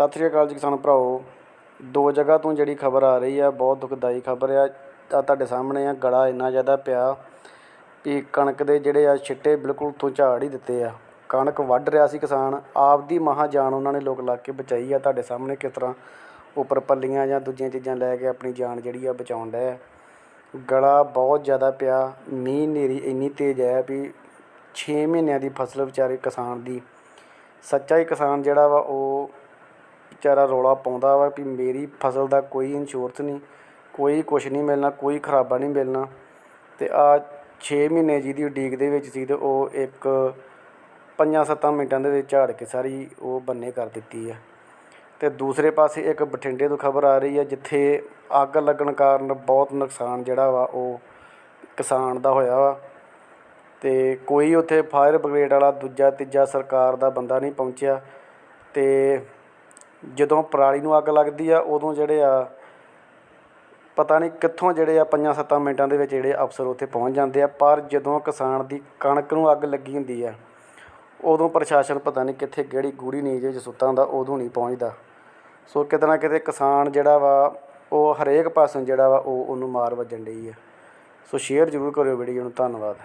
ਸਤਿ ਸ਼੍ਰੀ ਅਕਾਲ ਜੀ ਕਿਸਾਨ ਭਰਾਓ ਦੋ ਜਗ੍ਹਾ ਤੋਂ ਜਿਹੜੀ ਖਬਰ ਆ ਰਹੀ ਆ, ਬਹੁਤ ਦੁਖਦਾਈ ਖਬਰ ਆ। ਆ ਤੁਹਾਡੇ ਸਾਹਮਣੇ ਆ ਗੜਾ ਇੰਨਾ ਜ਼ਿਆਦਾ ਪਿਆ ਵੀ ਕਣਕ ਦੇ ਜਿਹੜੇ ਆ ਛਿੱਟੇ ਬਿਲਕੁਲ ਉੱਥੋਂ ਝਾੜ ਹੀ ਦਿੱਤੇ ਆ। ਕਣਕ ਵੱਢ ਰਿਹਾ ਸੀ ਕਿਸਾਨ, ਆਪਦੀ ਮਹਾਂ ਜਾਨ ਉਹਨਾਂ ਨੇ ਲੋਕ ਲਾ ਕੇ ਬਚਾਈ ਆ। ਤੁਹਾਡੇ ਸਾਹਮਣੇ ਕਿਸ ਤਰ੍ਹਾਂ ਉੱਪਰ ਪੱਲੀਆਂ ਜਾਂ ਦੂਜੀਆਂ ਚੀਜ਼ਾਂ ਲੈ ਕੇ ਆਪਣੀ ਜਾਨ ਜਿਹੜੀ ਆ ਬਚਾਉਣ ਡਏ ਗਲਾ ਬਹੁਤ ਜ਼ਿਆਦਾ ਪਿਆ, ਮੀਂਹ ਹਨੇਰੀ ਇੰਨੀ ਤੇਜ਼ ਹੈ ਵੀ 6 ਮਹੀਨਿਆਂ ਦੀ ਫਸਲ ਵਿਚਾਰੇ ਕਿਸਾਨ ਦੀ। ਸੱਚਾ ਹੀ ਕਿਸਾਨ ਜਿਹੜਾ ਵਾ ਉਹ ਵਿਚਾਰਾ ਰੌਲਾ ਪਾਉਂਦਾ ਵਾ ਵੀ ਮੇਰੀ ਫਸਲ ਦਾ ਕੋਈ ਇੰਸ਼ੋਰੈਂਸ ਨਹੀਂ, ਕੋਈ ਕੁਛ ਨਹੀਂ ਮਿਲਣਾ, ਕੋਈ ਖਰਾਬਾ ਨਹੀਂ ਮਿਲਣਾ। ਅਤੇ ਆਹ ਛੇ ਮਹੀਨੇ ਜਿਹਦੀ ਉਡੀਕ ਦੇ ਵਿੱਚ ਸੀ ਅਤੇ ਉਹ ਇੱਕ ਪੰਜਾਂ ਸੱਤਾਂ ਮਿੰਟਾਂ ਦੇ ਵਿੱਚ ਝਾੜ ਕੇ ਸਾਰੀ ਉਹ ਬੰਨੇ ਕਰ ਦਿੱਤੀ ਹੈ ਅਤੇ ਦੂਸਰੇ ਪਾਸੇ ਇੱਕ ਬਠਿੰਡੇ ਤੋਂ ਖਬਰ ਆ ਰਹੀ ਹੈ ਜਿੱਥੇ ਅੱਗ ਲੱਗਣ ਕਾਰਨ ਬਹੁਤ ਨੁਕਸਾਨ ਜਿਹੜਾ ਵਾ ਉਹ ਕਿਸਾਨ ਦਾ ਹੋਇਆ ਵਾ। ਅਤੇ ਕੋਈ ਉੱਥੇ ਫਾਇਰ ਬ੍ਰਿਗੇਡ ਵਾਲਾ ਦੂਜਾ ਤੀਜਾ ਸਰਕਾਰ ਦਾ ਬੰਦਾ ਨਹੀਂ ਪਹੁੰਚਿਆ। ਅਤੇ ਜਦੋਂ ਪਰਾਲੀ ਨੂੰ ਅੱਗ ਲੱਗਦੀ ਆ, ਉਦੋਂ ਜਿਹੜੇ ਆ, ਪਤਾ ਨਹੀਂ ਕਿੱਥੋਂ ਜਿਹੜੇ ਆ ਪੰਜਾਂ ਸੱਤਾਂ ਮਿੰਟਾਂ ਦੇ ਵਿੱਚ ਜਿਹੜੇ ਅਫਸਰ ਉੱਥੇ ਪਹੁੰਚ ਜਾਂਦੇ ਆ, ਪਰ ਜਦੋਂ ਕਿਸਾਨ ਦੀ ਕਣਕ ਨੂੰ ਅੱਗ ਲੱਗੀ ਹੁੰਦੀ ਆ, ਉਦੋਂ ਪ੍ਰਸ਼ਾਸਨ ਪਤਾ ਨਹੀਂ ਕਿੱਥੇ ਕਿਹੜੀ ਗੂੜੀ ਨੀਂਜ ਵਿੱਚ ਸੁੱਤਾ ਹੁੰਦਾ, ਉਦੋਂ ਨਹੀਂ ਪਹੁੰਚਦਾ। ਸੋ ਕਿਤੇ ਨਾ ਕਿਤੇ ਕਿਸਾਨ ਜਿਹੜਾ ਵਾ, ਉਹ ਹਰੇਕ ਪਾਸੋਂ ਜਿਹੜਾ ਵਾ, ਉਹ ਉਹਨੂੰ ਮਾਰ ਵੱਜਣ ਡਈ ਆ। ਸੋ ਸ਼ੇਅਰ ਜ਼ਰੂਰ ਕਰਿਓ ਵੀਡੀਓ ਨੂੰ, ਧੰਨਵਾਦ।